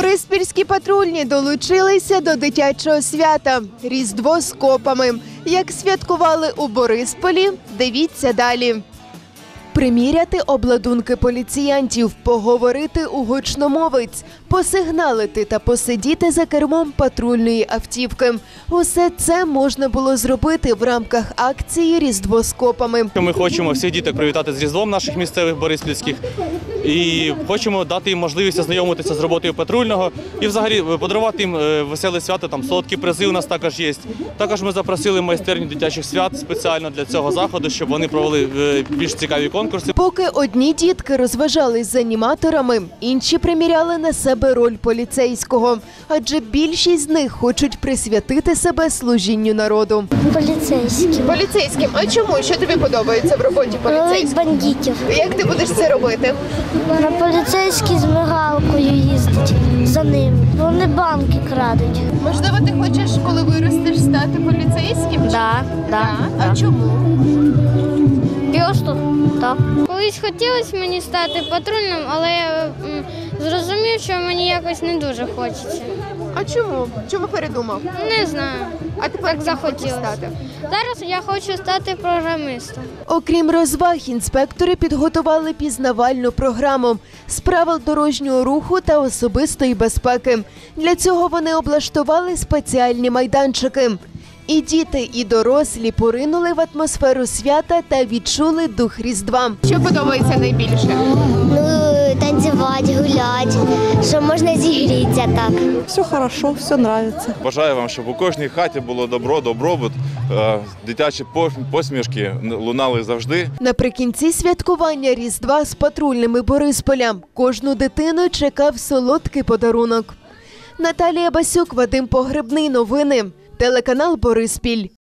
Бориспільські патрульні долучилися до дитячого свята Різдво з копами. Як святкували у Борисполі, дивіться далі. Приміряти обладунки поліціянтів, поговорити у гучномовець, посигналити та посидіти за кермом патрульної автівки. Усе це можна було зробити в рамках акції Різдво з копами. Ми хочемо всіх діток привітати з Різдвом наших місцевих бориспільських і хочемо дати їм можливість ознайомитися з роботою патрульного і взагалі подарувати їм е, веселе свято. Там солодкі призи у нас також є. Також ми запросили майстерню дитячих свят спеціально для цього заходу, щоб вони провели е, більш цікаві конкурси. Поки одні дітки розважались з аніматорами, інші приміряли на себе роль поліцейського, адже більшість з них хочуть присвятити себе служінню народу. Поліцейським. Поліцейським, а чому? Що тобі подобається в роботі Ловить бандитів. Як ти будеш це робити? На поліцейський з мигалкою їздить за ним. Вони банки крадуть. Можливо, ти хочеш, коли виростеш, стати поліцейським? Да, да. А чому? Просто так. Колись хотілося мені стати патрульним, але я м, зрозумів, що мені якось не дуже хочеться. А чому? Чому передумав? Не знаю. А тепер Так захотілося. Зараз я хочу стати програмистом. Окрім розваг, інспектори підготували пізнавальну програму з правил дорожнього руху та особистої безпеки. Для цього вони облаштували спеціальні майданчики. І діти, і дорослі поринули в атмосферу свята та відчули дух Різдва. Що подобається найбільше? Ну, танцювати, гуляти, що можна зігрітися так. Все хорошо, все нравится. Бажаю вам, щоб у кожній хаті було добро, добробут, е, дитячі по- посмішки лунали завжди. Наприкінці святкування Різдва з патрульними Борисполя кожну дитину чекав солодкий подарунок. Наталія Басюк, Вадим Погребний. Новини. Телеканал Бориспіль.